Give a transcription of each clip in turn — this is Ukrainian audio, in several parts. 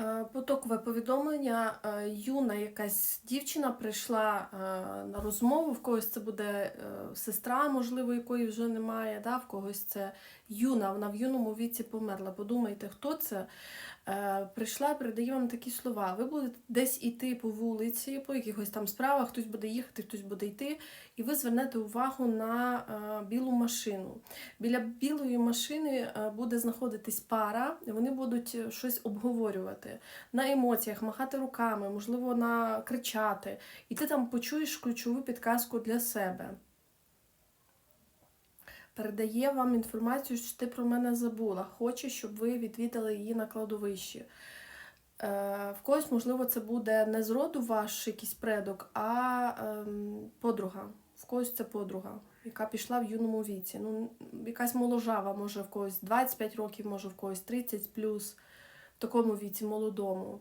Е, Потокове повідомлення. Е, Юна якась дівчина прийшла е, на розмову. В когось це буде сестра, можливо, якої вже немає. Да? В когось це юна, вона в юному віці померла. Подумайте, хто це. Прийшла, передає вам такі слова. Ви будете десь іти по вулиці, по якихось там справах, хтось буде їхати, хтось буде йти, і ви звернете увагу на білу машину. Біля білої машини буде знаходитись пара, і вони будуть щось обговорювати на емоціях, махати руками, можливо, на кричати. І ти там почуєш ключову підказку для себе. Передає вам інформацію, що ти про мене забула. Хоче, щоб ви відвідали її на кладовищі. Е, в когось, можливо, це буде не з роду ваш якийсь предок, а ем, подруга. В когось це подруга, яка пішла в юному віці. Ну, якась моложава, може в когось 25 років, може в когось 30 плюс, такому віці молодому.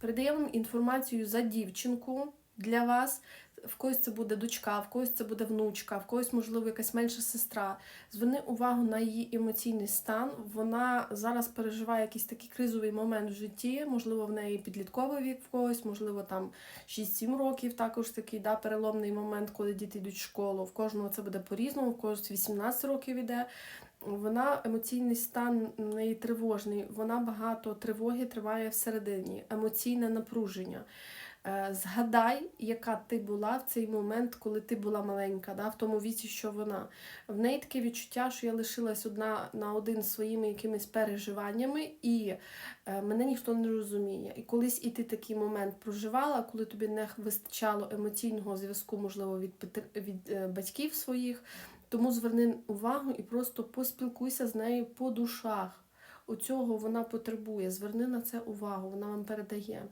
Передаємо інформацію за дівчинку для вас. В когось це буде дочка, в когось це буде внучка, в когось, можливо, якась менша сестра. Зверни увагу на її емоційний стан. Вона зараз переживає якийсь такий кризовий момент в житті. Можливо, в неї підлітковий вік в когось, можливо, там 6-7 років, також такий да, переломний момент, коли діти йдуть в школу. В кожного це буде по-різному, в когось 18 років іде. Вона емоційний стан неї тривожний. Вона багато тривоги триває всередині, емоційне напруження. Е, Згадай, яка ти була в цей момент, коли ти була маленька, да, в тому віці, що вона. В неї таке відчуття, що я лишилась одна на один своїми якимись переживаннями, і е, мене ніхто не розуміє. І колись і ти такий момент проживала, коли тобі не вистачало емоційного зв'язку, можливо, від, від е, батьків своїх. Тому зверни увагу і просто поспілкуйся з нею по душах. Оцього вона потребує. Зверни на це увагу, вона вам передає.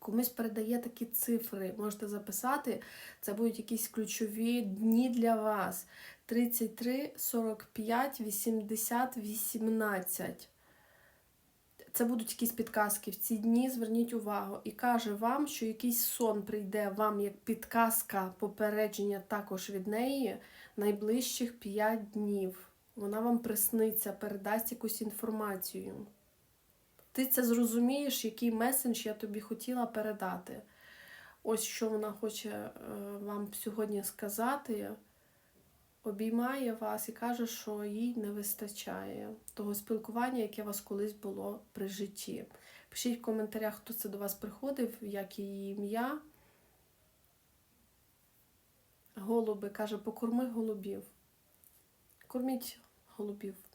Комусь передає такі цифри, можете записати. Це будуть якісь ключові дні для вас. 33, 45, 80, 18. Це будуть якісь підказки. В ці дні зверніть увагу. І каже вам, що якийсь сон прийде вам як підказка, попередження також від неї найближчих 5 днів. Вона вам присниться, передасть якусь інформацію. Ти це зрозумієш, який месендж я тобі хотіла передати. Ось що вона хоче е, вам сьогодні сказати. Обіймає вас і каже, що їй не вистачає того спілкування, яке у вас колись було при житті. Пишіть в коментарях, хто це до вас приходив, як її ім'я. Голуби каже, покорми голубів. Корміть голубів.